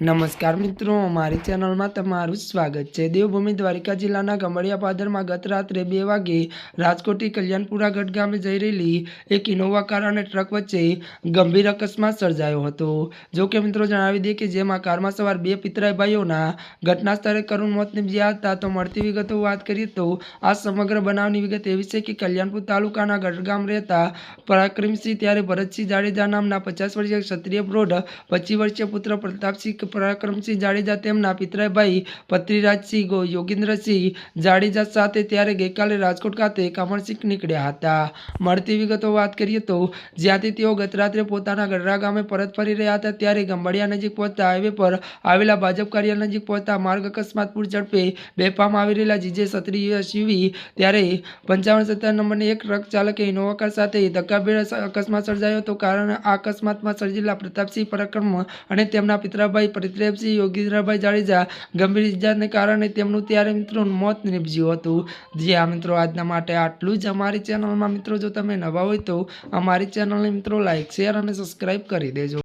નમસ્કાર મિત્રો, મારી ચેનલમાં તમારું સ્વાગત છે. દેવભૂમિ દ્વારિકા જિલ્લાના ગમડિયા પાદરમાં ગત રાત્રે બે વાગે રાજકોટથી કલ્યાણપુરા ગઢ ગામે જઈ રહેલી એક ઇનોવા કાર અને ટ્રક વચ્ચે ગંભીર અકસ્માત સર્જાયો હતો. જો કે મિત્રો, જણાવી દઈએ કે જેમાં કારમાં સવાર બે પિતરાઈ ભાઈઓના ઘટના સ્થળે કરુણ મોત નિપજ્યા હતા. તો મળતી વિગતો વાત કરીએ તો આ સમગ્ર બનાવની વિગત એવી છે કે કલ્યાણપુર તાલુકાના ગઢ ગામ રહેતા પરાક્રમસિંહ ત્યારે ભરતસિંહ જાડેજા નામના પચાસ વર્ષીય ક્ષત્રિય પ્રૌઢ, પચીસ વર્ષીય પુત્ર પ્રતાપસિંહ પરાક્રમસિંહ જાડેજા તેમના પિતરાભાઈ પત્રીરાજસિંહ ગો યોગેન્દ્રસિંહ જાડેજા સાથે ત્યારે ગઈકાલે રાજકોટ ખાતે કમળસિંહ નીકળ્યા હતા. મળતી વિગતો વાત કરીએ તો, જ્યાંથી તેઓ ગતરાત્રે પોતાના ગઢડા ગામે પરત ફરી રહ્યા હતા, ત્યારે ગંબડિયા નજીક પહોંચતા હાઈવે પર આવેલા ભાજપ કાર્યાલય નજીક પહોંચતા માર્ગ અકસ્માત પૂર ઝડપે બેફામ આવી રહેલા જીજે ક્ષત્રિય શિવી ત્યારે પંચાવન સત્તર નંબરની એક ટ્રક ચાલકે ઇનોવા કાર સાથે ધક્કાભેર અકસ્માત સર્જાયો હતો. કારણ આ અકસ્માતમાં સર્જેલા પ્રતાપસિંહ પરાક્રમ અને તેમના પિતરાભાઈ પ્રતિદેવસિંહ યોગીન્દ્રભાઈ જાડેજા ગંભીર ઇજાને કારણે તેમનું ત્યારે મિત્રો મોત નીપજ્યું હતું. જે આ મિત્રો, આજના માટે આટલું જ. અમારી ચેનલમાં મિત્રો જો તમે નવા હોય તો અમારી ચેનલને મિત્રો લાઈક, શેર અને સબસ્ક્રાઈબ કરી દેજો.